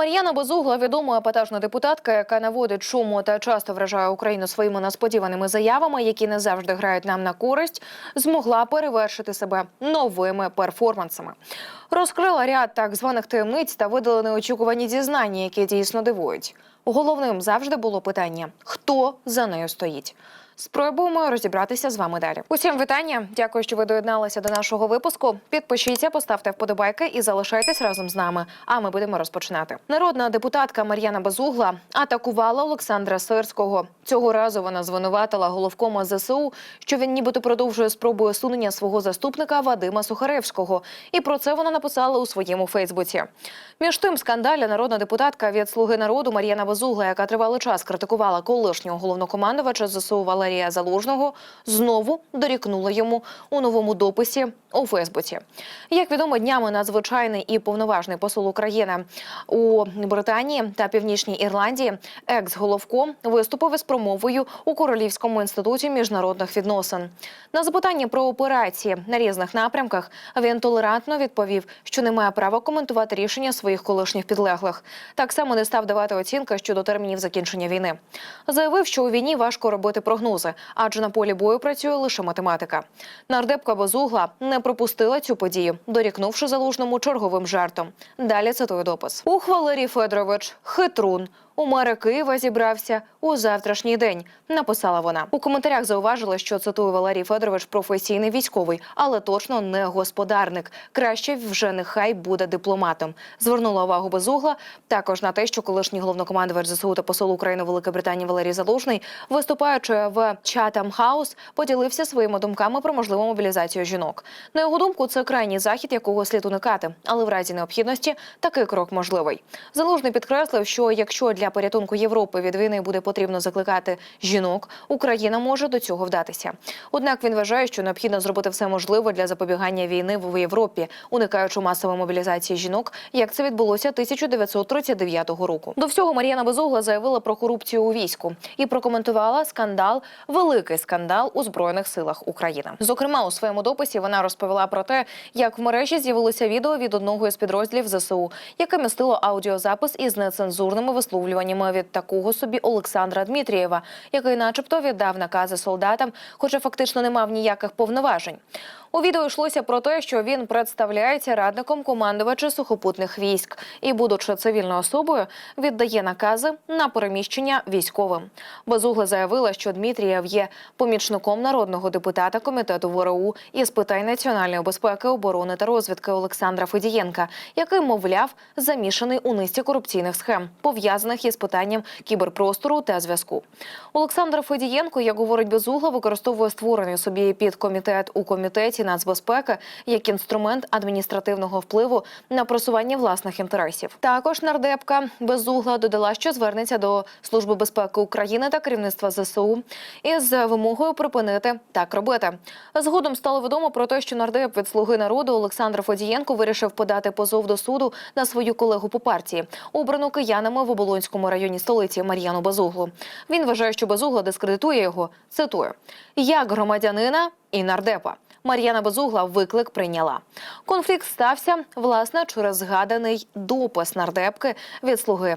Мар'яна Безугла, відома епатажна депутатка, яка наводить шуму та часто вражає Україну своїми несподіваними заявами, які не завжди грають нам на користь, змогла перевершити себе новими перформансами. Розкрила ряд так званих таємниць та видали неочікувані дізнання, які дійсно дивують. Головним завжди було питання: хто за нею стоїть. Спробуємо розібратися з вами далі. Усім вітання. Дякую, що ви доєдналися до нашого випуску. Підпишіться, поставте вподобайки і залишайтесь разом з нами. А ми будемо розпочинати. Народна депутатка Мар'яна Безугла атакувала Олександра Сирського. Цього разу вона звинуватила головкома ЗСУ, що він нібито продовжує спробу усунення свого заступника Вадима Сухаревського. І про це вона написала у своєму Фейсбуці. Між тим скандалі народна депутатка від Слуги народу Мар'яна Безугла, яка тривалий час критикувала колишнього головнокомандувача ЗСУ Валерія Залужного, знову дорікнула йому у новому дописі у Фейсбуці. Як відомо, днями надзвичайний і повноважний посол України у Британії та Північній Ірландії, екс-головком, виступив із промовою у Королівському інституті міжнародних відносин. На запитання про операції на різних напрямках він толерантно відповів, що не має права коментувати рішення своїх колишніх підлеглих. Так само не став давати оцінки щодо термінів закінчення війни. Заявив, що у війні важко робити прогнози, адже на полі бою працює лише математика. Нардепка базугла не пропустила цю подію, дорікнувши залужному черговим жартом. Далі цитую допис. У Валерій Федорович хитрун. У мера Києва зібрався у завтрашній день. Написала вона у коментарях. Зауважила, що цитую Валерій Федорович професійний військовий, але точно не господарник. Краще вже нехай буде дипломатом. Звернула увагу безугла також на те, що колишній головнокомандувач ЗСУ та посол України Великої Британії Валерій Залужний, виступаючи в Chatham House, поділився своїми думками про можливу мобілізацію жінок. На його думку, це крайній захід, якого слід уникати, але в разі необхідності такий крок можливий. Залужний підкреслив, що якщо для порятунку Європи від війни буде потрібно закликати жінок, Україна може до цього вдатися. Однак він вважає, що необхідно зробити все можливе для запобігання війни в Європі, уникаючи масової мобілізації жінок, як це відбулося 1939 року. До всього Мар'яна Безугла заявила про корупцію у війську і прокоментувала скандал, великий скандал у збройних силах України. Зокрема, у своєму дописі вона розповіла про те, як в мережі з'явилося відео від одного із підрозділів ЗСУ, яке містило аудіозапис із нецензурними висловлюваннями від такого собі Олександра Дмитрієва, який, начебто, віддав накази солдатам, хоча фактично не мав ніяких повноважень. У відео йшлося про те, що він представляється радником командувача сухопутних військ і, будучи цивільною особою, віддає накази на переміщення військовим. Безугла заявила, що Дмитрієв є помічником народного депутата комітету ВРУ із питань національної безпеки, оборони та розвідки Олександра Федієнка, який, мовляв, замішаний у низці корупційних схем, пов'язаних із питанням кіберпростору та зв'язку. Олександр Федієнко, як говорить Безугла, використовує створений собі підкомітет у комітеті нацбезпеки як інструмент адміністративного впливу на просування власних інтересів. Також нардепка Безугла додала, що звернеться до Служби безпеки України та керівництва ЗСУ із вимогою припинити так робити. Згодом стало відомо про те, що нардеп від слуги народу Олександр Федієнко вирішив подати позов до суду на свою колегу по партії, обрану киянами в Оболонському районі столиці Мар'яну Безуглу. Він вважає, що Безугла дискредитує його. Цитую як громадянина і нардепа. Мар'яна Безугла виклик прийняла. Конфлікт стався власне через згаданий допис нардепки від слуги.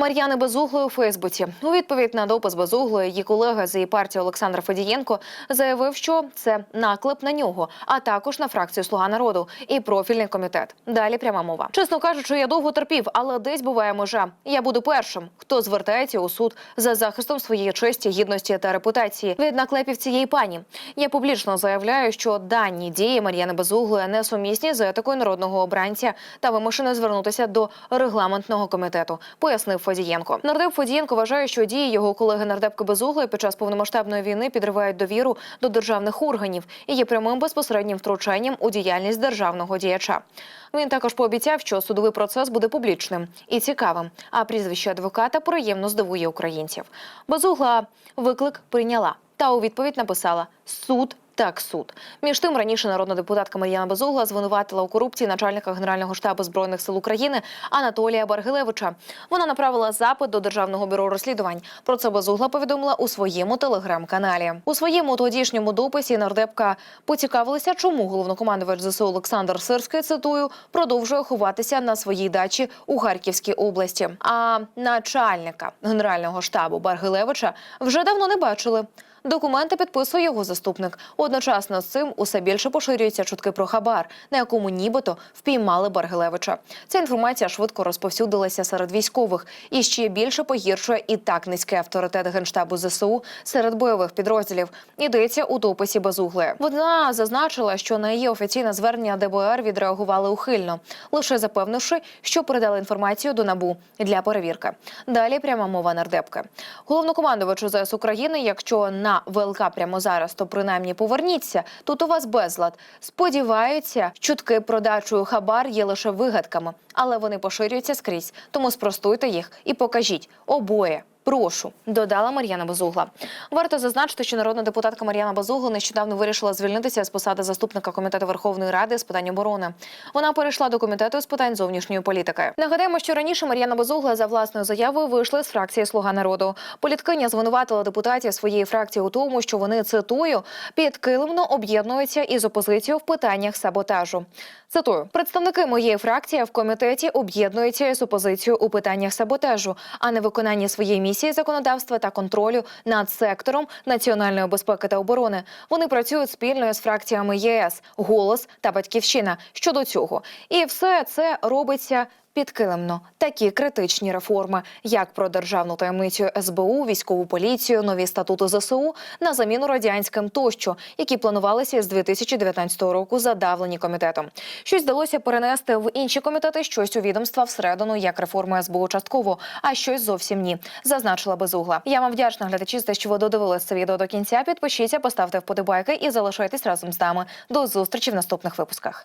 Мар'яни Безуглої у Фейсбуці у відповідь на допис Безуглої її колега з її партії Олександр Федієнко заявив, що це наклеп на нього, а також на фракцію Слуга народу і профільний комітет. Далі пряма мова. Чесно кажучи, я довго терпів, але десь буває межа. Я буду першим, хто звертається у суд за захистом своєї честі, гідності та репутації від наклепів цієї пані. Я публічно заявляю, що дані дії Мар'яни Безуглої несумісні з етикою народного обранця та вимушено звернутися до регламентного комітету. Пояснив Фодієнко. Нардеп Фодієнко вважає, що дії його колеги нардепки Безуглої під час повномасштабної війни підривають довіру до державних органів і є прямим безпосереднім втручанням у діяльність державного діяча. Він також пообіцяв, що судовий процес буде публічним і цікавим. А прізвище адвоката приємно здивує українців. Безугла виклик прийняла та у відповідь написала суд. Так, суд. Між тим раніше народна депутатка Мар'яна Безугла звинуватила у корупції начальника Генерального штабу збройних сил України Анатолія Баргилевича. Вона направила запит до державного бюро розслідувань. Про це Безугла повідомила у своєму телеграм-каналі. У своєму тодішньому дописі нардепка поцікавилася, чому головнокомандувач ЗСУ Олександр Сирський цитую продовжує ховатися на своїй дачі у Харківській області. А начальника генерального штабу Баргилевича вже давно не бачили. Документи підписує його заступник. Одночасно з цим усе більше поширюються чутки про хабар, на якому нібито впіймали Баргилевича. Ця інформація швидко розповсюдилася серед військових і ще більше погіршує і так низький авторитет генштабу ЗСУ серед бойових підрозділів. Йдеться у дописі Безугли. Вона зазначила, що на її офіційне звернення ДБР відреагували ухильно, лише запевнивши, що передали інформацію до набу для перевірки. Далі пряма мова нардепки. Головнокомандувачу ЗС України, якщо на ВЛК прямо зараз, то принаймні поверніться. Тут у вас безлад. Сподіваються, чутки про дачу хабар є лише вигадками, але вони поширюються скрізь. Тому спростуйте їх і покажіть обоє. Прошу, додала Мар'яна Безугла. Варто зазначити, що народна депутатка Мар'яна Безугла нещодавно вирішила звільнитися з посади заступника комітету Верховної Ради з питань оборони. Вона перейшла до комітету з питань зовнішньої політики. Нагадаємо, що раніше Мар'яна Безугла за власною заявою вийшла з фракції Слуга народу. Політкиня звинуватила депутатів своєї фракції у тому, що вони цитую підкилимно об'єднуються із опозицією в питаннях саботажу. Цитую, представники моєї фракції в комітеті об'єднуються із опозицією у питаннях саботажу, а не виконання своєї місії законодавства та контролю над сектором національної безпеки та оборони. Вони працюють спільно з фракціями ЄС, голос та батьківщина щодо цього. І все це робиться. Підкилимно такі критичні реформи, як про державну таємницю СБУ, військову поліцію, нові статути ЗСУ на заміну радянським тощо, які планувалися з 2019 року, задавлені комітетом. Щось вдалося перенести в інші комітети, щось у відомства всередину, як реформи СБУ частково, а щось зовсім ні, зазначила безугла. Я вам вдячна глядачі за те, що ви додивились це відео до кінця. Підпишіться, поставте вподобайки і залишайтесь разом з нами. До зустрічі в наступних випусках.